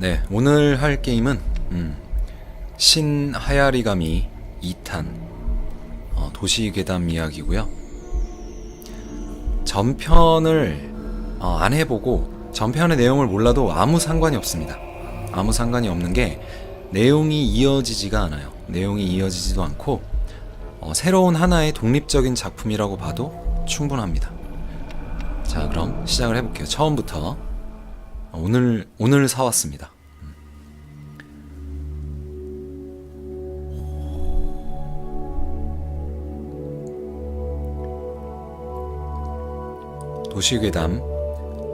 네, 오늘 할 게임은 음, 신 하야리가미 2탄 어, 도시 괴담 이야기고요. 전편을 어, 안 해보고 전편의 내용을 몰라도 아무 상관이 없습니다. 아무 상관이 없는 게 내용이 이어지지가 않아요. 내용이 이어지지도 않고 어, 새로운 하나의 독립적인 작품이라고 봐도 충분합니다. 자, 그럼 시작을 해볼게요. 처음부터 오늘 오늘 사왔습니다. 도시괴담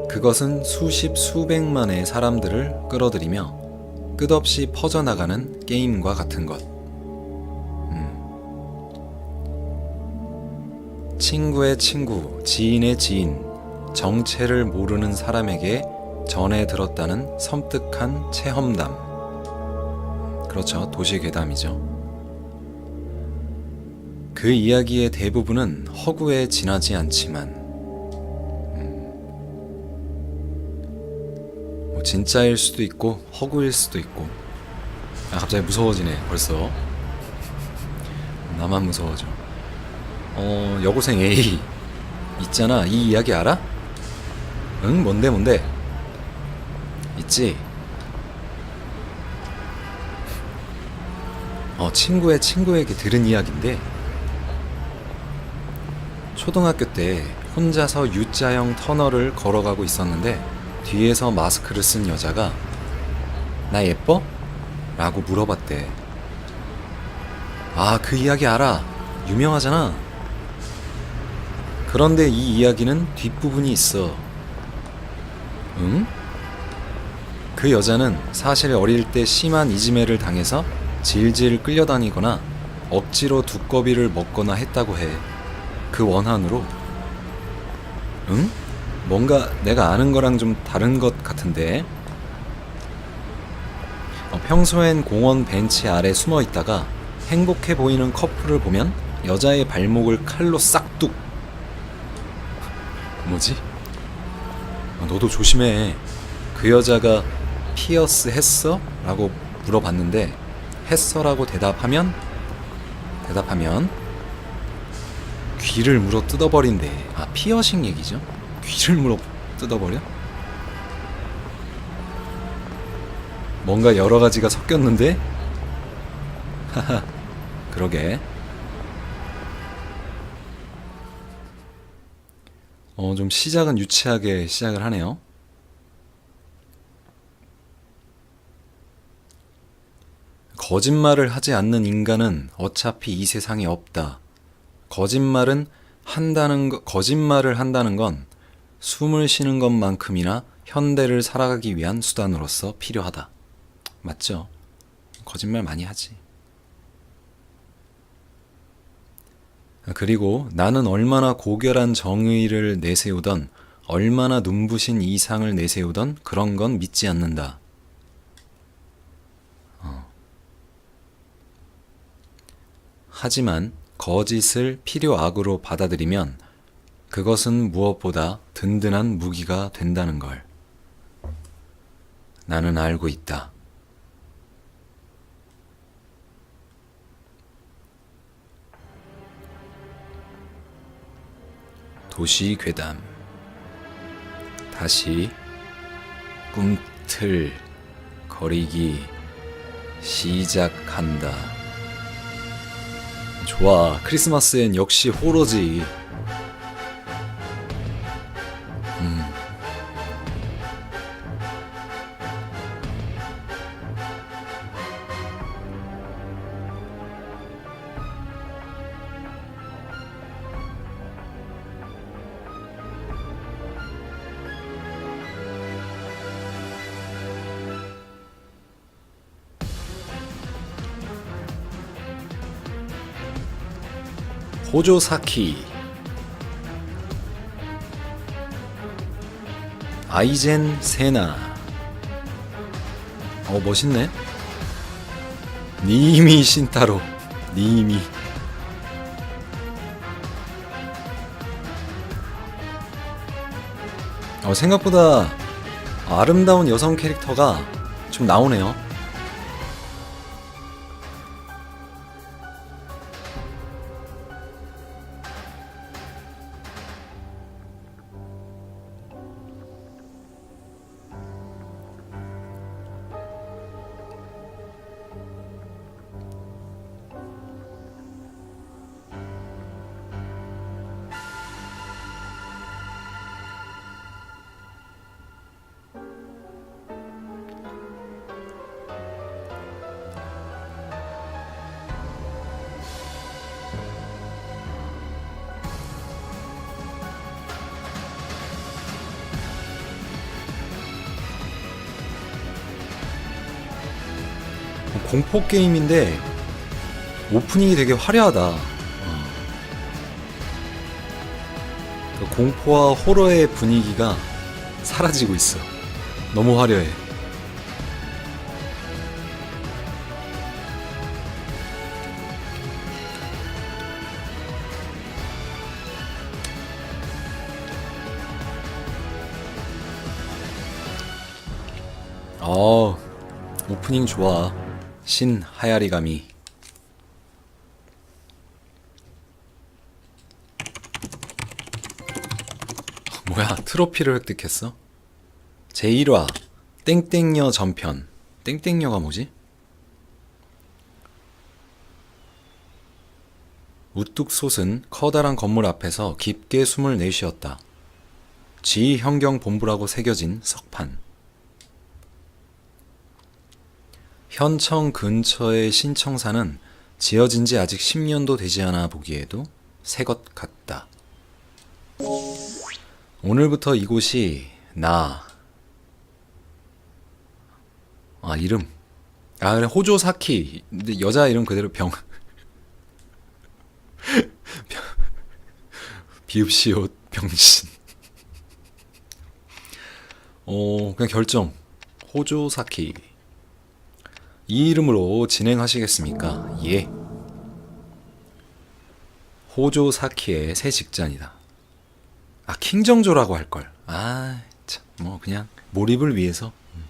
그것은 수십 수백만의 사람들을 끌어들이며 끝없이 퍼져나가는 게임과 같은 것. 음. 친구의 친구, 지인의 지인, 정체를 모르는 사람에게 전해 들었다는 섬뜩한 체험담. 그렇죠. 도시괴담이죠. 그 이야기의 대부분은 허구에 지나지 않지만 뭐 진짜일 수도 있고 허구일 수도 있고 아 갑자기 무서워지네 벌써 나만 무서워져 어 여고생 A 있잖아 이 이야기 알아? 응 뭔데 뭔데 있지 어 친구의 친구에게 들은 이야기인데 초등학교 때 혼자서 U자형 터널을 걸어가고 있었는데 뒤에서 마스크를 쓴 여자가 나 예뻐? 라고 물어봤대. 아, 그 이야기 알아. 유명하잖아. 그런데 이 이야기는 뒷부분이 있어. 응? 그 여자는 사실 어릴 때 심한 이지매를 당해서 질질 끌려다니거나 억지로 두꺼비를 먹거나 했다고 해. 그 원한으로. 응? 뭔가 내가 아는 거랑 좀 다른 것 같은데. 어, 평소엔 공원 벤치 아래 숨어 있다가 행복해 보이는 커플을 보면 여자의 발목을 칼로 싹둑. 뭐지? 어, 너도 조심해. 그 여자가 피어스 했어? 라고 물어봤는데 했어라고 대답하면 대답하면 귀를 물어 뜯어버린대. 아 피어싱 얘기죠? 귀를 물어 뜯어버려? 뭔가 여러 가지가 섞였는데? 하하, 그러게. 어, 좀 시작은 유치하게 시작을 하네요. 거짓말을 하지 않는 인간은 어차피 이 세상에 없다. 거짓말은 한다는 거, 거짓말을 한다는 건 숨을 쉬는 것만큼이나 현대를 살아가기 위한 수단으로서 필요하다. 맞죠? 거짓말 많이 하지. 그리고 나는 얼마나 고결한 정의를 내세우던 얼마나 눈부신 이상을 내세우던 그런 건 믿지 않는다. 하지만 거짓을 필요악으로 받아들이면 그것은 무엇보다 든든한 무기가 된다는 걸 나는 알고 있다. 도시 괴담 다시 꿈틀 거리기 시작한다. 좋아. 크리스마스엔 역시 호러지. 호조사키. 아이젠 세나. 어 멋있네. 니미 신타로. 니미. 어 생각보다 아름다운 여성 캐릭터가 좀 나오네요. 공포 게임인데 오프닝이 되게 화려하다. 어. 그 공포와 호러의 분위기가 사라지고 있어. 너무 화려해. 어, 오프닝 좋아. 신 하야리가미. 뭐야, 트로피를 획득했어? 제1화, 땡땡녀 전편. 땡땡녀가 뭐지? 우뚝 솟은 커다란 건물 앞에서 깊게 숨을 내쉬었다. 지휘현경 본부라고 새겨진 석판. 현청 근처의 신청사는 지어진 지 아직 10년도 되지 않아 보기에도 새 것 같다. 오늘부터 이곳이 나. 아, 이름. 아, 그래, 호조사키. 근데 여자 이름 그대로 병. 병- 비읍시옷 병신. 어, 그냥 결정. 호조사키. 이 이름으로 진행하시겠습니까? 예. 호조 사키의 새 직장이다. 아, 킹정조라고 할걸. 아, 참, 뭐, 그냥 몰입을 위해서. 음.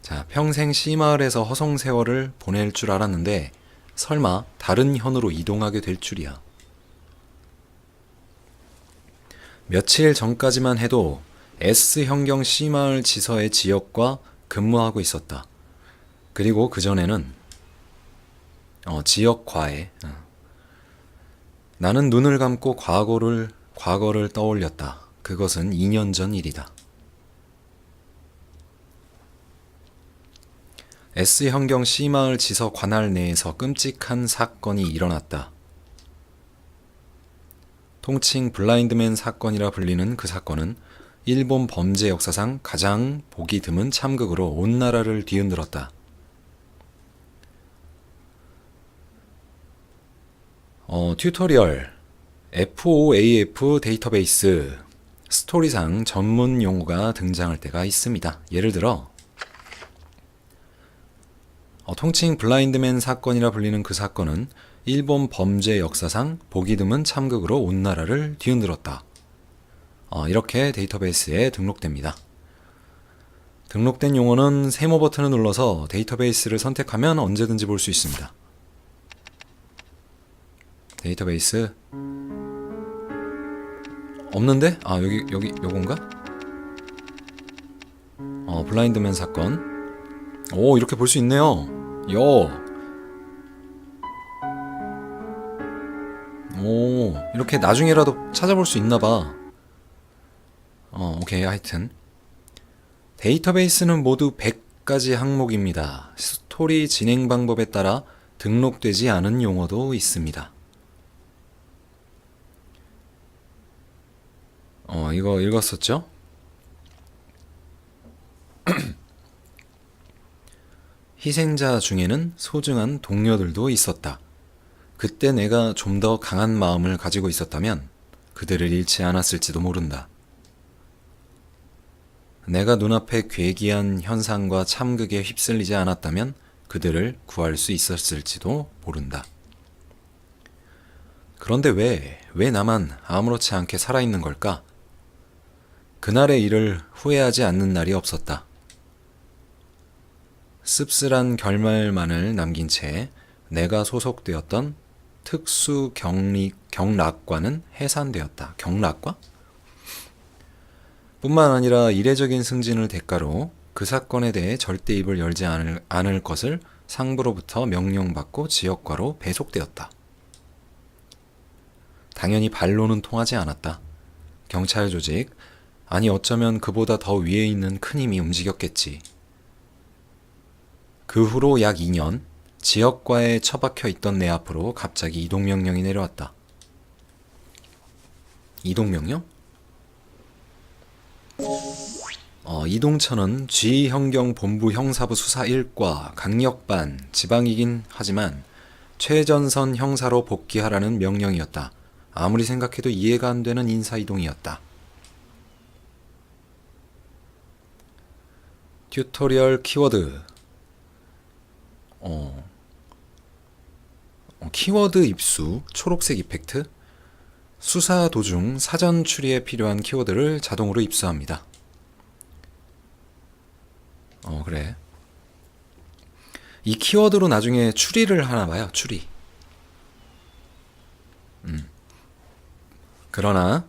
자, 평생 씨마을에서 허송 세월을 보낼 줄 알았는데, 설마 다른 현으로 이동하게 될 줄이야. 며칠 전까지만 해도 S형경 씨마을 지서의 지역과 근무하고 있었다. 그리고 그 전에는 어, 지역 과외. 어. 나는 눈을 감고 과거를 과거를 떠올렸다. 그것은 2년 전 일이다. S형경 C마을 지서 관할 내에서 끔찍한 사건이 일어났다. 통칭 블라인드맨 사건이라 불리는 그 사건은 일본 범죄 역사상 가장 보기 드문 참극으로 온 나라를 뒤흔들었다. 어, 튜토리얼 FOAF 데이터베이스 스토리상 전문 용어가 등장할 때가 있습니다. 예를 들어 어, 통칭 블라인드맨 사건이라 불리는 그 사건은 일본 범죄 역사상 보기 드문 참극으로 온 나라를 뒤흔들었다. 어, 이렇게 데이터베이스에 등록됩니다. 등록된 용어는 세모 버튼을 눌러서 데이터베이스를 선택하면 언제든지 볼 수 있습니다. 데이터베이스? 없는데? 아 여기 여기 요건가? 어 블라인드맨 사건. 오 이렇게 볼 수 있네요. 요. 오 이렇게 나중에라도 찾아볼 수 있나봐. 어 오케이 하여튼. 데이터베이스는 모두 100가지 항목입니다. 스토리 진행 방법에 따라 등록되지 않은 용어도 있습니다 어, 이거 읽었었죠? 희생자 중에는 소중한 동료들도 있었다. 그때 내가 좀 더 강한 마음을 가지고 있었다면 그들을 잃지 않았을지도 모른다. 내가 눈앞에 괴기한 현상과 참극에 휩쓸리지 않았다면 그들을 구할 수 있었을지도 모른다. 그런데 왜, 왜 나만 아무렇지 않게 살아있는 걸까? 그날의 일을 후회하지 않는 날이 없었다. 씁쓸한 결말만을 남긴 채 내가 소속되었던 특수 격리, 경락과는 해산되었다. 경락과? 뿐만 아니라 이례적인 승진을 대가로 그 사건에 대해 절대 입을 열지 않을, 않을 것을 상부로부터 명령받고 지역과로 배속되었다. 당연히 발로는 통하지 않았다. 경찰 조직, 아니 어쩌면 그보다 더 위에 있는 큰 힘이 움직였겠지. 그 후로 약 2년, 지역과에 처박혀 있던 내 앞으로 갑자기 이동명령이 내려왔다. 이동명령? 어, 이동천은 G형경 본부 형사부 수사 1과 강력반 지방이긴 하지만 최전선 형사로 복귀하라는 명령이었다. 아무리 생각해도 이해가 안 되는 인사 이동이었다. 튜토리얼 키워드 어, 어, 키워드 입수 초록색 이펙트 수사 도중 사전 추리에 필요한 키워드를 자동으로 입수합니다. 어, 그래. 이 키워드로 나중에 추리를 하나 봐요. 추리. 음. 그러나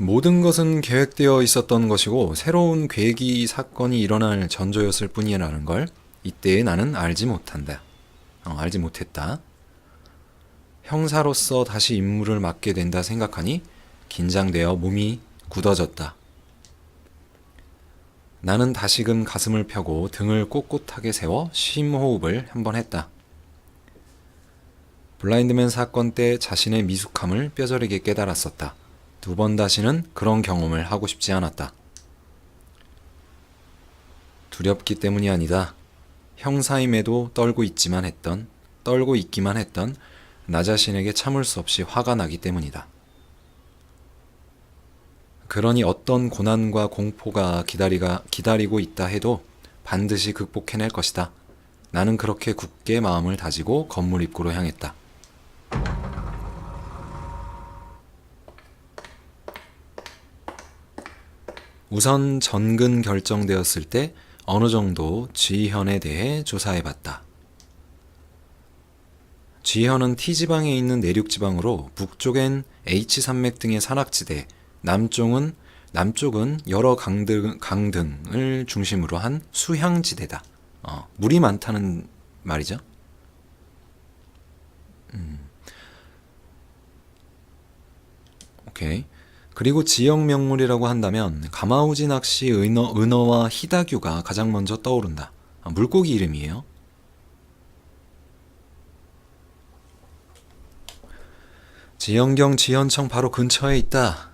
모든 것은 계획되어 있었던 것이고 새로운 계기 사건이 일어날 전조였을 뿐이라는 걸 이때 나는 알지 못한다. 어, 알지 못했다. 형사로서 다시 임무를 맡게 된다 생각하니 긴장되어 몸이 굳어졌다. 나는 다시금 가슴을 펴고 등을 꼿꼿하게 세워 심호흡을 한번 했다. 블라인드맨 사건 때 자신의 미숙함을 뼈저리게 깨달았었다. 두 번 다시는 그런 경험을 하고 싶지 않았다. 두렵기 때문이 아니다. 형사임에도 떨고 있지만 했던, 떨고 있기만 했던 나 자신에게 참을 수 없이 화가 나기 때문이다. 그러니 어떤 고난과 공포가 기다리가, 기다리고 있다 해도 반드시 극복해낼 것이다. 나는 그렇게 굳게 마음을 다지고 건물 입구로 향했다. 우선 전근 결정되었을 때 어느 정도 지현에 대해 조사해 봤다. 지현은 T지방에 있는 내륙지방으로 북쪽엔 H산맥 등의 산악지대, 남쪽은 남쪽은 여러 강등, 강등을 중심으로 한 수향지대다. 어, 물이 많다는 말이죠. 음. 오케이. 그리고 지역 명물이라고 한다면 가마우지 낚시 은어, 은어와 히다규가 가장 먼저 떠오른다. 아, 물고기 이름이에요. 지연경 지연청 바로 근처에 있다.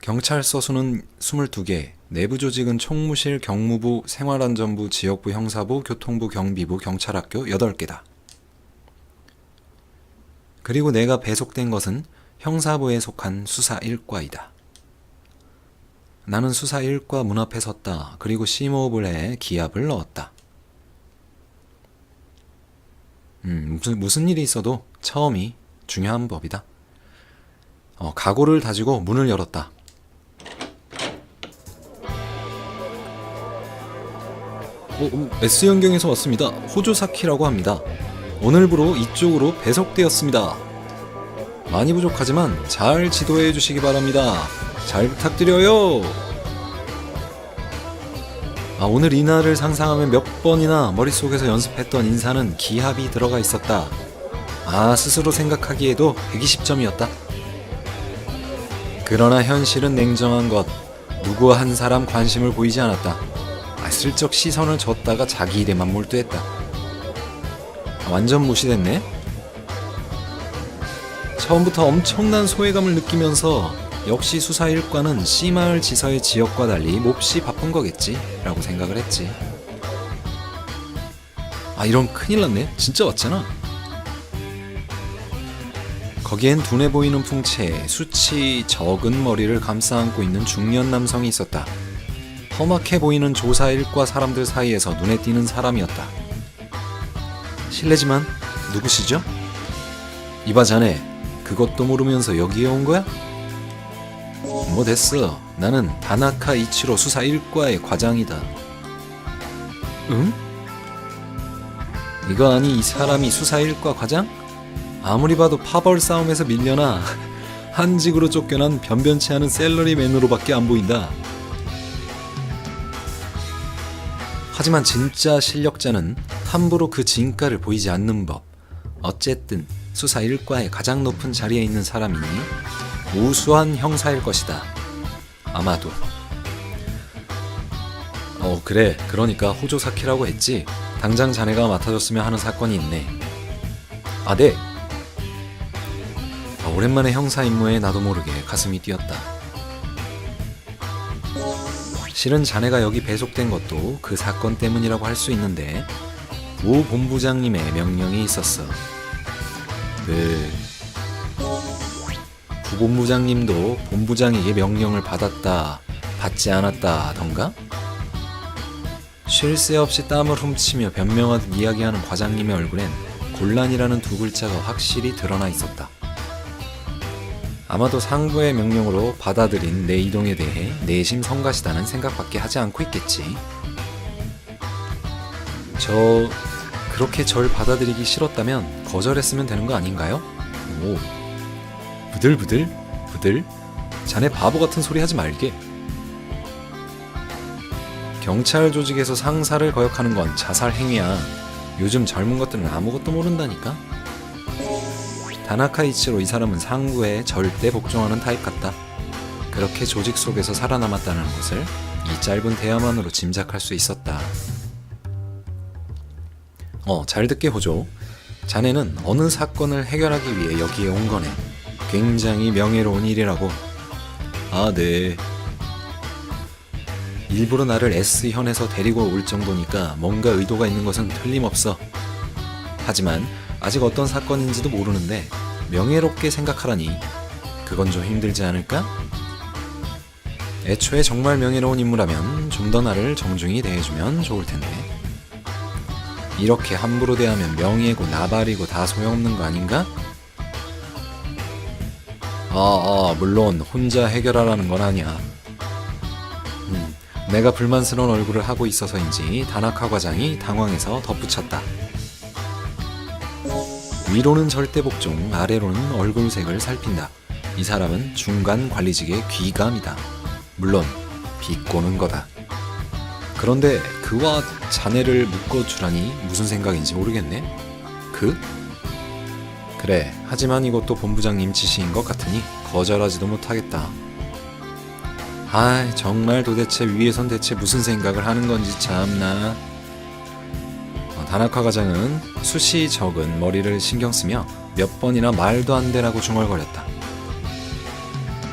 경찰서 수는 22개, 내부 조직은 총무실, 경무부, 생활안전부, 지역부, 형사부, 교통부, 경비부, 경찰학교 8개다. 그리고 내가 배속된 것은 형사부에 속한 수사 1과이다. 나는 수사 1과 문 앞에 섰다. 그리고 심호흡을 해 기압을 넣었다. 음, 무슨, 무슨 일이 있어도 처음이 중요한 법이다. 어, 각오를 다지고 문을 열었다. 어, 음, S연경에서 왔습니다. 호조사키라고 합니다. 오늘부로 이쪽으로 배속되었습니다. 많이 부족하지만 잘 지도해 주시기 바랍니다. 잘 부탁드려요. 아, 오늘 이날을 상상하면 몇 번이나 머릿속에서 연습했던 인사는 기합이 들어가 있었다. 아, 스스로 생각하기에도 120점이었다. 그러나 현실은 냉정한 것. 누구 한 사람 관심을 보이지 않았다. 아, 슬쩍 시선을 줬다가 자기 일에만 몰두했다. 아, 완전 무시됐네? 처음부터 엄청난 소외감을 느끼면서 역시 수사 일과는 C마을 지서의 지역과 달리 몹시 바쁜 거겠지 라고 생각을 했지. 아 이런 큰일 났네. 진짜 왔잖아. 거기엔 둔해 보이는 풍채에 수치 적은 머리를 감싸 안고 있는 중년 남성이 있었다. 험악해 보이는 조사 일과 사람들 사이에서 눈에 띄는 사람이었다. 실례지만 누구시죠? 이봐 자네 그것도 모르면서 여기에 온 거야? 뭐 됐어. 나는 다나카 이치로 수사 1과의 과장이다. 응? 이거 아니 이 사람이 수사 일과 과장? 아무리 봐도 파벌 싸움에서 밀려나 한직으로 쫓겨난 변변치 않은 셀러리맨으로밖에 안 보인다. 하지만 진짜 실력자는 함부로 그 진가를 보이지 않는 법. 어쨌든 수사 일과의 가장 높은 자리에 있는 사람이니 우수한 형사일 것이다. 아마도. 어 그래 그러니까 호조사키라고 했지 당장 자네가 맡아줬으면 하는 사건이 있네 아 네. 아, 오랜만에 형사 임무에 나도 모르게 가슴이 뛰었다 실은 자네가 여기 배속된 것도 그 사건 때문이라고 할 수 있는데 우 본부장님의 명령이 있었어 그 부본부장님도 본부장에게 명령을 받았다 받지 않았다던가? 쉴 새 없이 땀을 훔치며 변명하듯 이야기하는 과장님의 얼굴엔 곤란이라는 두 글자가 확실히 드러나 있었다. 아마도 상부의 명령으로 받아들인 내 이동에 대해 내심 성가시다는 생각밖에 하지 않고 있겠지. 저 그렇게 절 받아들이기 싫었다면 거절했으면 되는 거 아닌가요? 오. 부들부들 부들 자네 바보 같은 소리 하지 말게. 경찰 조직에서 상사를 거역하는 건 자살 행위야. 요즘 젊은 것들은 아무것도 모른다니까. 다나카 이치로 이 사람은 상부에 절대 복종하는 타입 같다. 그렇게 조직 속에서 살아남았다는 것을 이 짧은 대화만으로 짐작할 수 있었다. 어, 잘 듣게 호조. 자네는 어느 사건을 해결하기 위해 여기에 온 거네. 굉장히 명예로운 일이라고. 아, 네. 일부러 나를 S현에서 데리고 올 정도니까 뭔가 의도가 있는 것은 틀림없어. 하지만 아직 어떤 사건인지도 모르는데 명예롭게 생각하라니 그건 좀 힘들지 않을까? 애초에 정말 명예로운 인물라면 좀 더 나를 정중히 대해주면 좋을 텐데. 이렇게 함부로 대하면 명예고 나발이고 다 소용없는 거 아닌가? 아, 아, 물론 혼자 해결하라는 건 아니야. 음, 내가 불만스러운 얼굴을 하고 있어서인지 다나카 과장이 당황해서 덧붙였다. 위로는 절대 복종, 아래로는 얼굴색을 살핀다. 이 사람은 중간 관리직의 귀감이다. 물론 비꼬는 거다. 그런데 그와 자네를 묶어주라니 무슨 생각인지 모르겠네. 그? 그래. 하지만 이것도 본부장님 지시인 것 같으니 거절하지도 못하겠다. 아, 정말 도대체 위에선 대체 무슨 생각을 하는 건지 참나. 어, 다나카 과장은 숱이 적은 머리를 신경 쓰며 몇 번이나 말도 안 되라고 중얼거렸다.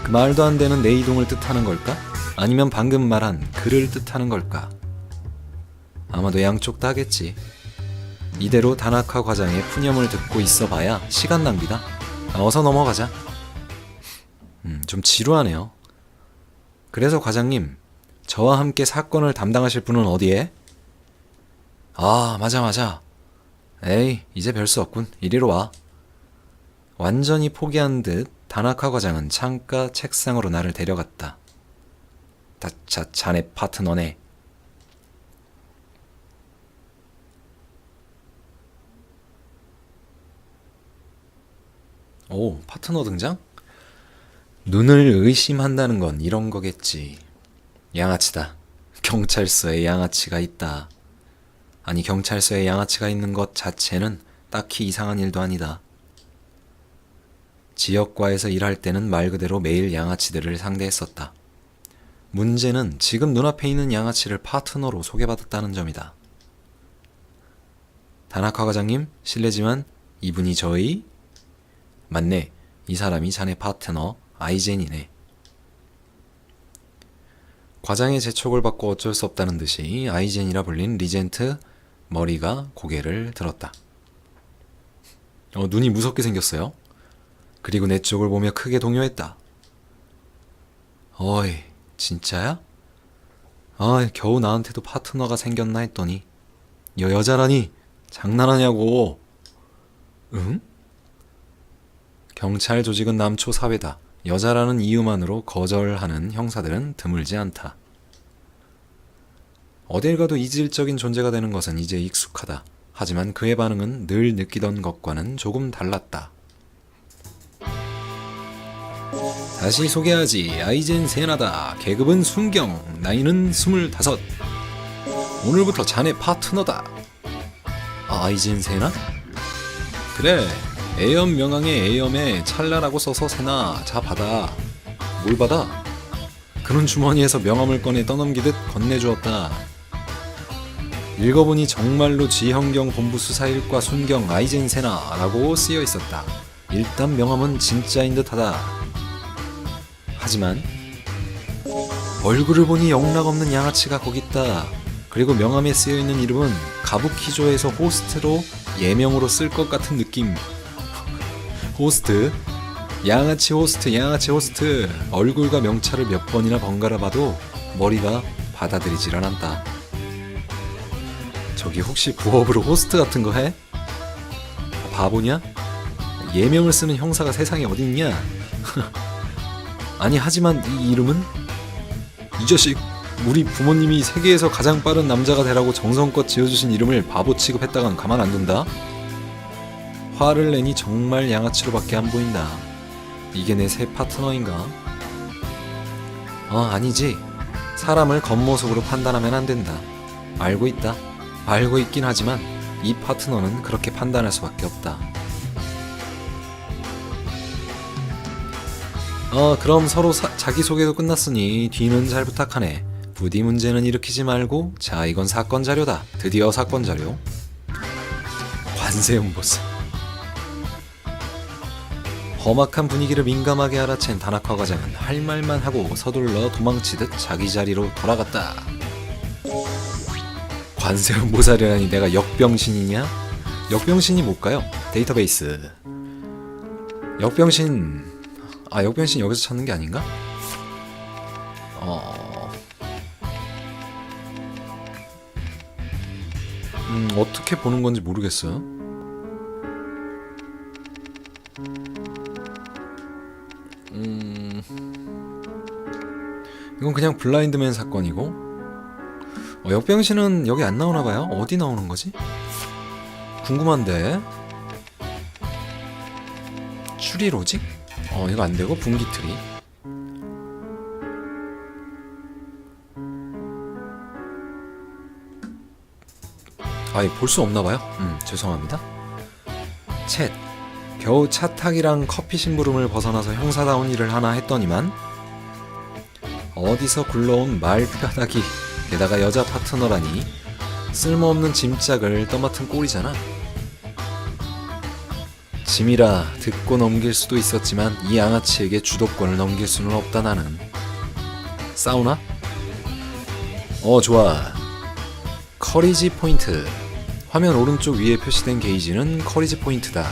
그 말도 안 되는 내 이동을 뜻하는 걸까? 아니면 방금 말한 그를 뜻하는 걸까? 아마도 양쪽 다겠지. 이대로 다나카 과장의 푸념을 듣고 있어봐야 시간 낭비다. 아, 어서 넘어가자. 음, 좀 지루하네요. 그래서 과장님, 저와 함께 사건을 담당하실 분은 어디에? 아, 맞아, 맞아. 에이, 이제 별 수 없군. 이리로 와. 완전히 포기한 듯 다나카 과장은 창가 책상으로 나를 데려갔다. 다, 자, 자네 파트너네. 오, 파트너 등장? 눈을 의심한다는 건 이런 거겠지. 양아치다. 경찰서에 양아치가 있다. 아니, 경찰서에 양아치가 있는 것 자체는 딱히 이상한 일도 아니다. 지역과에서 일할 때는 말 그대로 매일 양아치들을 상대했었다. 문제는 지금 눈앞에 있는 양아치를 파트너로 소개받았다는 점이다. 다나카 과장님, 실례지만 이분이 저희? 맞네. 이 사람이 자네 파트너 아이젠이네. 과장의 재촉을 받고 어쩔 수 없다는 듯이 아이젠이라 불린 리젠트 머리가 고개를 들었다. 어, 눈이 무섭게 생겼어요. 그리고 내 쪽을 보며 크게 동요했다. 어이, 진짜야? 아, 겨우 나한테도 파트너가 생겼나 했더니 여 여자라니 장난하냐고. 응? 경찰 조직은 남초 사회다. 여자라는 이유만으로 거절하는 형사들은 드물지 않다. 어딜 가도 이질적인 존재가 되는 것은 이제 익숙하다. 하지만 그의 반응은 늘 느끼던 것과는 조금 달랐다. 다시 소개하지. 아이젠 세나다. 계급은 순경. 나이는 스물다섯. 오늘부터 자네 파트너다. 아, 아이젠 세나? 그래. 애염 명왕의 애염에 찰나라고 써서 세나. 자 받아. 뭘 받아? 그런 주머니에서 명함을 꺼내 떠넘기듯 건네주었다. 읽어보니 정말로 지형경 본부 수사일과 순경 아이젠 세나라고 쓰여 있었다. 일단 명함은 진짜인 듯하다. 하지만 얼굴을 보니 영락 없는 양아치가 거기 있다. 그리고 명함에 쓰여 있는 이름은 가부키조에서 호스트로 예명으로 쓸 것 같은 느낌. 호스트, 양아치 호스트, 양아치 호스트. 얼굴과 명찰을 몇 번이나 번갈아 봐도 머리가 받아들이질 않았다. 저기 혹시 부업으로 호스트 같은 거 해? 바보냐? 예명을 쓰는 형사가 세상에 어딨냐? 아니 하지만 이 이름은 이 자식 우리 부모님이 세계에서 가장 빠른 남자가 되라고 정성껏 지어주신 이름을 바보 취급했다간 가만 안 둔다. 화를 내니 정말 양아치로밖에 안 보인다. 이게 내 새 파트너인가? 어 아니지. 사람을 겉모습으로 판단하면 안 된다. 알고 있다. 알고 있긴 하지만 이 파트너는 그렇게 판단할 수밖에 없다. 어, 그럼 서로 사- 자기소개도 끝났으니 뒤는 잘 부탁하네. 부디 문제는 일으키지 말고, 자, 이건 사건 자료다. 드디어 사건 자료. 관세음 보스. 험악한 분위기를 민감하게 알아챈 다나카 과장은 할 말만 하고 서둘러 도망치듯 자기 자리로 돌아갔다. 관세음 보살이라니 내가 역병신이냐? 역병신이 뭘까요? 데이터베이스. 역병신 아 역변신 여기서 찾는 게 아닌가? 어... 음 어떻게 보는 건지 모르겠어요. 이건 그냥 블라인드맨 사건이고 어, 역병신은 여기 안 나오나 봐요. 어디 나오는 거지? 궁금한데 추리 로직? 어 이거 안 되고 분기 트리. 아예 볼 수 없나 봐요. 음 죄송합니다. 챗 겨우 차 타기랑 커피 심부름을 벗어나서 형사다운 일을 하나 했더니만 어디서 굴러온 말편하기. 게다가 여자 파트너라니. 쓸모없는 짐짝을 떠맡은 꼴이잖아. 짐이라 듣고 넘길 수도 있었지만 이 양아치에게 주도권을 넘길 수는 없다 나는. 사우나? 어 좋아. 커리지 포인트. 화면 오른쪽 위에 표시된 게이지는 커리지 포인트다.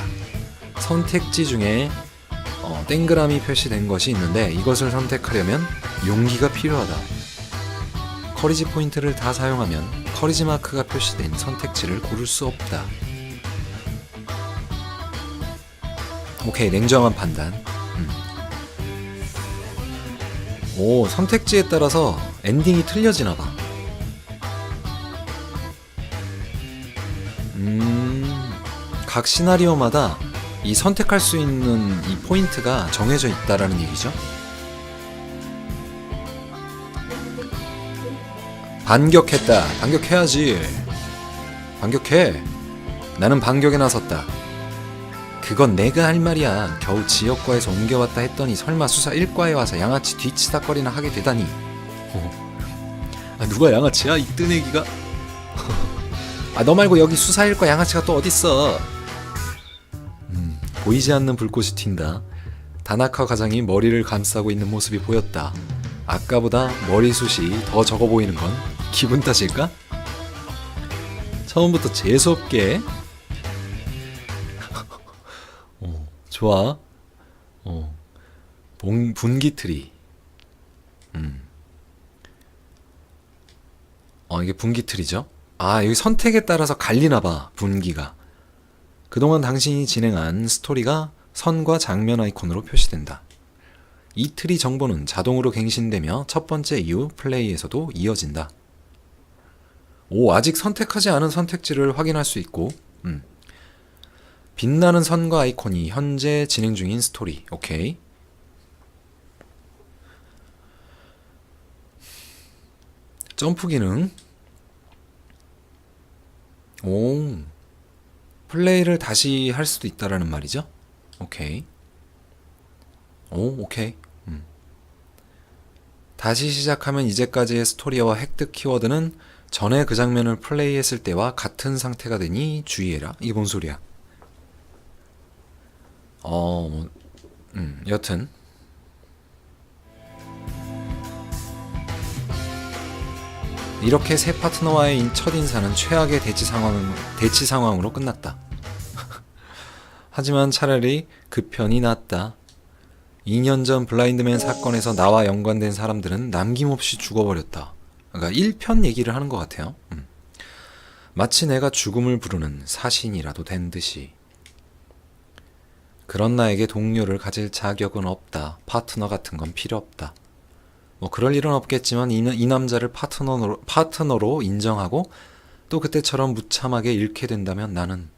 선택지 중에 어, 땡그라미 표시된 것이 있는데 이것을 선택하려면 용기가 필요하다 커리지 포인트를 다 사용하면 커리지 마크가 표시된 선택지를 고를 수 없다 오케이 냉정한 판단. 음. 오 선택지에 따라서 엔딩이 틀려지나 봐. 음 각 시나리오마다 이 선택할 수 있는 이 포인트가 정해져 있다라는 얘기죠. 반격했다. 반격해야지. 반격해. 나는 반격에 나섰다. 그건 내가 할 말이야. 겨우 지역과에서 옮겨왔다 했더니 설마 수사 1과에 와서 양아치 뒤치다거리나 하게 되다니. 어. 아, 누가 양아치야? 이 뜨내기가? 아, 너 말고 여기 수사 1과 양아치가 또 어딨어? 음, 보이지 않는 불꽃이 튄다. 다나카 과장이 머리를 감싸고 있는 모습이 보였다. 아까보다 머리숱이 더 적어 보이는 건 기분 탓일까? 처음부터 재수없게 어, 좋아. 어. 봉, 분기트리. 음. 어, 이게 분기트리죠? 아, 여기 선택에 따라서 갈리나 봐, 분기가. 그동안 당신이 진행한 스토리가 선과 장면 아이콘으로 표시된다. 이 트리 정보는 자동으로 갱신되며 첫 번째 이후 플레이에서도 이어진다. 오, 아직 선택하지 않은 선택지를 확인할 수 있고, 음. 빛나는 선과 아이콘이 현재 진행 중인 스토리. 오케이. 점프 기능. 오. 플레이를 다시 할 수도 있다라는 말이죠? 오케이. 오, 오케이. 음. 다시 시작하면 이제까지의 스토리와 획득 키워드는 전에 그 장면을 플레이했을 때와 같은 상태가 되니 주의해라. 이게 뭔 소리야? 어, 뭐, 음, 여튼. 이렇게 새 파트너와의 인- 첫인사는 최악의 대치 상황, 대치 상황으로 끝났다. 하지만 차라리 그 편이 낫다. 2년 전 블라인드맨 사건에서 나와 연관된 사람들은 남김없이 죽어버렸다. 그러니까 1편 얘기를 하는 것 같아요. 음. 마치 내가 죽음을 부르는 사신이라도 된 듯이. 그런 나에게 동료를 가질 자격은 없다. 파트너 같은 건 필요 없다. 뭐 그럴 일은 없겠지만 이, 이 남자를 파트너로, 파트너로 인정하고 또 그때처럼 무참하게 잃게 된다면 나는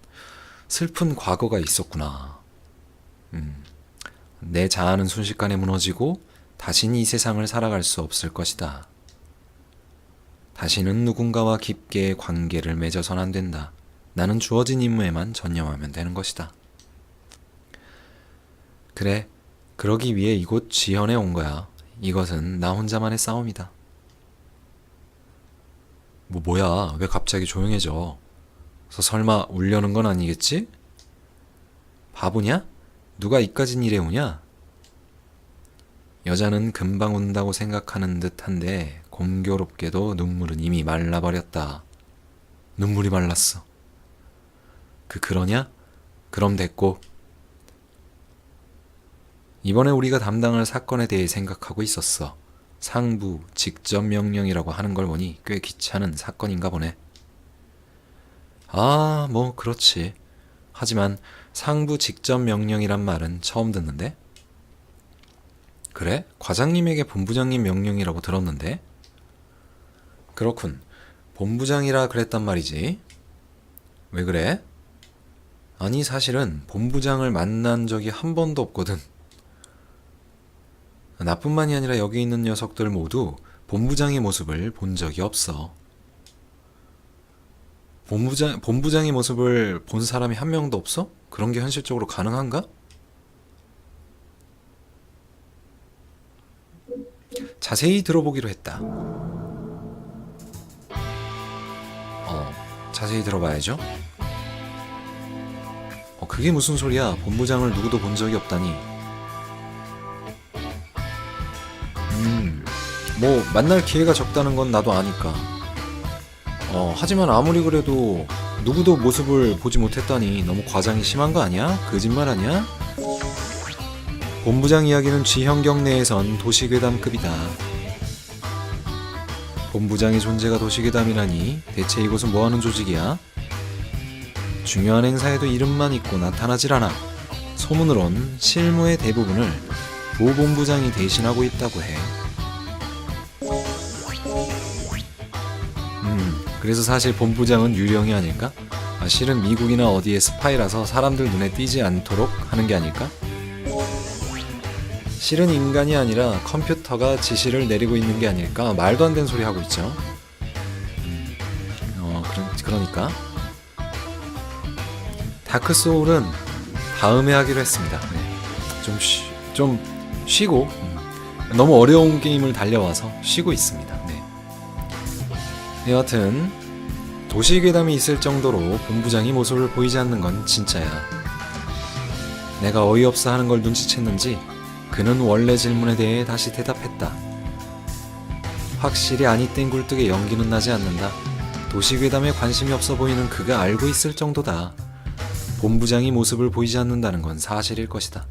슬픈 과거가 있었구나. 음. 내 자아는 순식간에 무너지고 다시는 이 세상을 살아갈 수 없을 것이다. 다시는 누군가와 깊게 관계를 맺어선 안 된다. 나는 주어진 임무에만 전념하면 되는 것이다. 그래, 그러기 위해 이곳 지현에 온 거야. 이것은 나 혼자만의 싸움이다. 뭐 뭐야? 왜 갑자기 조용해져? 서 설마 울려는 건 아니겠지? 바보냐? 누가 이까진 일에 오냐? 여자는 금방 운다고 생각하는 듯한데 공교롭게도 눈물은 이미 말라버렸다. 눈물이 말랐어. 그 그러냐? 그럼 됐고. 이번에 우리가 담당할 사건에 대해 생각하고 있었어. 상부 직접 명령이라고 하는 걸 보니 꽤 귀찮은 사건인가 보네. 아, 뭐 그렇지. 하지만 상부 직접 명령이란 말은 처음 듣는데? 그래? 과장님에게 본부장님 명령이라고 들었는데? 그렇군. 본부장이라 그랬단 말이지. 왜 그래? 아니, 사실은 본부장을 만난 적이 한 번도 없거든. 나뿐만이 아니라 여기 있는 녀석들 모두 본부장의 모습을 본 적이 없어. 본부장, 본부장의 모습을 본 사람이 한 명도 없어? 그런 게 현실적으로 가능한가? 자세히 들어보기로 했다. 어, 자세히 들어봐야죠. 어, 그게 무슨 소리야? 본부장을 누구도 본 적이 없다니. 음, 뭐, 만날 기회가 적다는 건 나도 아니까. 어, 하지만 아무리 그래도 누구도 모습을 보지 못했다니 너무 과장이 심한 거 아니야? 거짓말 아니야? 본부장 이야기는 지형경 내에선 도시괴담급이다. 본부장의 존재가 도시괴담이라니 대체 이곳은 뭐하는 조직이야? 중요한 행사에도 이름만 있고 나타나질 않아. 소문으론 실무의 대부분을 부본부장이 대신하고 있다고 해. 그래서 사실 본부장은 유령이 아닐까? 아, 실은 미국이나 어디에 스파이라서 사람들 눈에 띄지 않도록 하는 게 아닐까? 실은 인간이 아니라 컴퓨터가 지시를 내리고 있는 게 아닐까? 말도 안 되는 소리 하고 있죠. 음, 어, 그러, 그러니까. 다크 소울은 다음에 하기로 했습니다. 네. 좀, 쉬, 좀 쉬고, 음, 너무 어려운 게임을 달려와서 쉬고 있습니다. 네. 네, 여하튼 도시괴담이 있을 정도로 본부장이 모습을 보이지 않는 건 진짜야. 내가 어이없어 하는 걸 눈치챘는지 그는 원래 질문에 대해 다시 대답했다. 확실히 아니 땡 굴뚝에 연기는 나지 않는다. 도시괴담에 관심이 없어 보이는 그가 알고 있을 정도다. 본부장이 모습을 보이지 않는다는 건 사실일 것이다.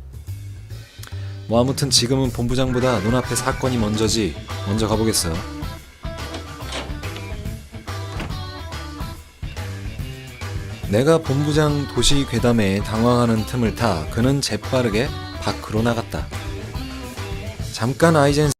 뭐 아무튼 지금은 본부장보다 눈앞에 사건이 먼저지. 먼저 가보겠어요. 내가 본부장 도시 괴담에 당황하는 틈을 타 그는 재빠르게 밖으로 나갔다. 잠깐 아이젠